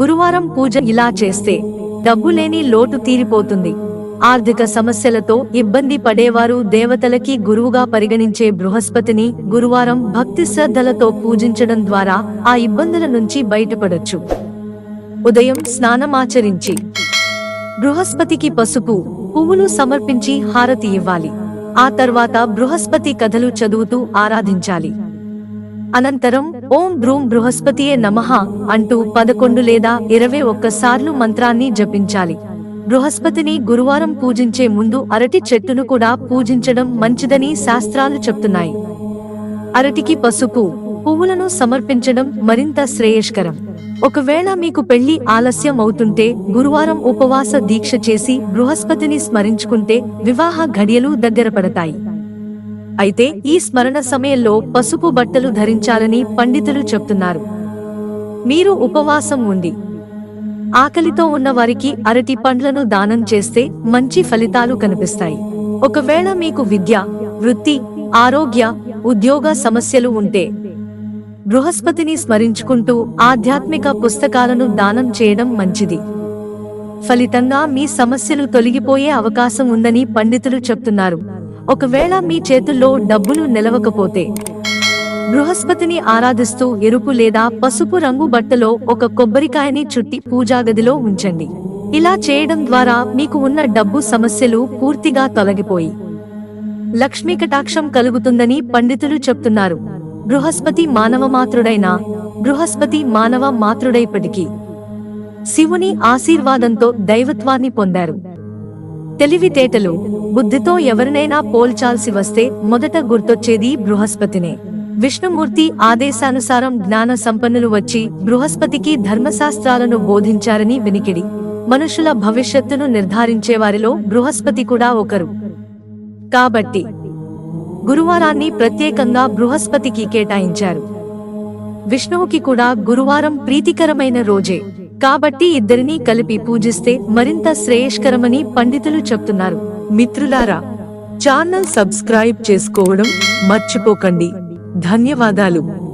గురువారం పూజ ఇలా చేస్తే డబ్బు లేని లోటు తీరిపోతుంది. ఆర్థిక సమస్యలతో ఇబ్బంది పడేవారు దేవతలకి గురువుగా పరిగణించే బృహస్పతిని గురువారం భక్తి శ్రద్ధలతో పూజించడం ద్వారా ఆ ఇబ్బందుల నుంచి బయటపడొచ్చు. ఉదయం స్నానమాచరించి బృహస్పతికి పసుపు పువ్వులు సమర్పించి హారతి ఇవ్వాలి. ఆ తర్వాత బృహస్పతి కథలు చదువుతూ ఆరాధించాలి. అనంతరం ఓం బ్రూం బృహస్పతియే నమః అంటూ పదకొండు లేదా ఇరవై ఒక్కసార్లు మంత్రాన్ని జపించాలి. బృహస్పతిని గురువారం పూజించే ముందు అరటి చెట్టును కూడా పూజించడం మంచిదని శాస్త్రాలు చెప్తున్నాయి. అరటికి పసుపు పువ్వులను సమర్పించడం మరింత శ్రేయస్కరం. ఒకవేళ మీకు పెళ్ళి ఆలస్యం అవుతుంటే గురువారం ఉపవాస దీక్ష చేసి బృహస్పతిని స్మరించుకుంటే వివాహ ఘడియలు దగ్గర పడతాయి. అయితే ఈ స్మరణ సమయంలో పసుపు బట్టలు ధరించాలని పండితులు చెప్తున్నారు. మీరు ఉపవాసం ఉండి ఆకలితో ఉన్న వారికి అరటి పండ్లను దానం చేస్తే మంచి ఫలితాలు కనిపిస్తాయి. ఒకవేళ మీకు విద్య వృత్తి ఆరోగ్య ఉద్యోగ సమస్యలు ఉంటే బృహస్పతిని స్మరించుకుంటూ ఆధ్యాత్మిక పుస్తకాలను దానం చేయడం మంచిది. ఫలితంగా మీ సమస్యలు తొలగిపోయే అవకాశం ఉందని పండితులు చెప్తున్నారు. ఒకవేళ మీ చేతుల్లో డబ్బులు నిలవకపోతే బృహస్పతిని ఆరాధిస్తూ ఎరుపు లేదా పసుపు రంగు బట్టలో ఒక కొబ్బరికాయని చుట్టి పూజాగదిలో ఉంచండి. ఇలా చేయడం ద్వారా మీకు ఉన్న డబ్బు సమస్యలు పూర్తిగా తొలగిపోయి లక్ష్మీ కటాక్షం కలుగుతుందని పండితులు చెప్తున్నారు. బృహస్పతి మానవ మాతృడైన బృహస్పతి మానవ మాతృడైప్పటికీ శివుని ఆశీర్వాదంతో దైవత్వాన్ని పొందారు. తెలివితేటలు బుద్ధితో ఎవరినైనా పోల్చాల్సి వస్తే మొదట గుర్తొచ్చేది బృహస్పతినే. విష్ణుమూర్తి ఆదేశానుసారం జ్ఞాన సంపన్నులు వచ్చి బృహస్పతికి ధర్మశాస్త్రాలను బోధించారని వినికిడి. మనుషుల భవిష్యత్తును నిర్ధారించేవారిలో బృహస్పతి కూడా ఒకరు. కాబట్టి గురువారాన్ని ప్రత్యేకంగా బృహస్పతికి కేటాయించారు. విష్ణువుకి కూడా గురువారం ప్రీతికరమైన రోజే. కాబట్టి ఇద్దరినీ కలిపి పూజిస్తే మరింత శ్రేయస్కరమని పండితులు చెప్తున్నారు. మిత్రులారా ఛానల్ సబ్స్క్రైబ్ చేసుకోవడం మర్చిపోకండి. ధన్యవాదాలు.